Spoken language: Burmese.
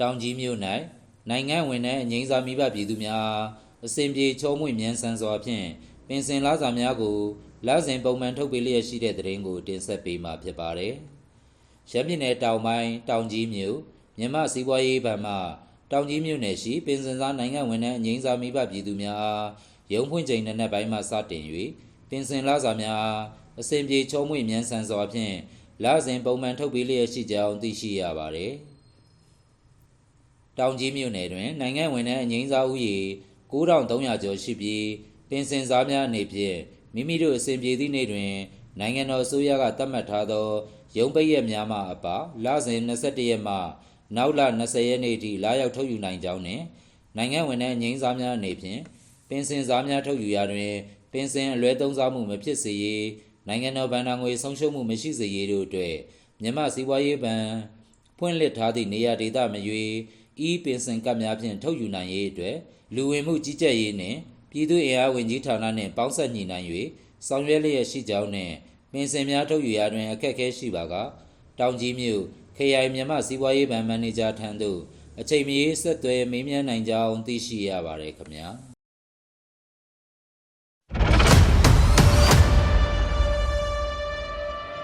တောင်ကြီးမြို့၌နိုင်ငံဝင်တဲ့အငိမ့်စာမိဘပြည်သူများအစဉ်ပြေချုံးမွေမြန်ဆန်စွာဖြင့်ပင်စင်လာစာများကိုလစဉ်ပုံမှန်ထုတ်ပေးလျက်ရှိတဲ့သတင်းကိုတင်ဆက်ပေးမှာဖြစ်ပါတယ်။ရန်ပြည်နယ်တောင်ပိုင်းတောင်ကြီးမြို့မြန်မာစီးပွားရေးဗန်မှတောင်ကြီးမြို့နယ်ရှိပင်စင်စားနိုင်ငံဝင်တဲ့အငိမ့်စာမိဘပြည်သူများအားရုံးဖွင့်ချိန်နက်နက်ပိုင်းမှစတင်၍ပင်စင်လာစာများအစဉ်ပြေချုံးမွေမြန်ဆန်စွာဖြင့်လစဉ်ပုံမှန်ထုတ်ပေးလျက်ရှိကြောင်းသိရှိရပါတယ်။ တောင်ကြီးမြို့နယ်တွင် နိုင်ငံဝင်တဲ့အငိမ့်စားဦးရေ9300ကျော်ရှိပြီးပင်စင်စားများအနေဖြင့်မိမိတို့အစဉ်ပြေသည့်နေ့တွင် နိုင်ငံတော်အစိုးရကသတ်မှတ်ထားသောရုံးပိတ်ရက်များမှအပလစဉ်21ရက်မှနောက်လ20ရက်နေ့ထိလာရောက်ထုတ်ယူနိုင်ကြောင်းနှင့်နိုင်ငံဝင်တဲ့အငိမ့်စားများအနေဖြင့်ပင်စင်စားများထုတ်ယူရာတွင်ပင်စင်အလွဲသုံးစားမှုမဖြစ်စေရေးနိုင်ငံတော်ဗန်ဒါငွေဆုံးရှုံးမှုမရှိစေရေးတို့အတွက်မြမစီးပွားရေးဘဏ်ဖွင့်လှစ်ထားသည့်နေရာဒေသမရွေ ဤပင်စင်ကပ်များဖြင့်ထုတ်ယူနိုင်ရေးအတွက်လူဝင်မှုကြီးကြပ်ရေးနှင့်ပြည်သူ့အင်အားဝင်ကြီးဌာနနှင့်ပေါင်းစပ်ညီနိုင်၍ဆောင်ရွက်လျက်ရှိကြောင်းနှင့်ပင်စင်များထုတ်ယူရာတွင်အခက်အခဲရှိပါကတောင်ကြီးမြို့ခရိုင်မြန်မာစီးပွားရေးဗန်မန်နေဂျာထံသို့အချိန်မီဆက်သွယ်မေးမြန်းနိုင်ကြောင်းသိရှိရပါတယ်ခင်ဗျာ။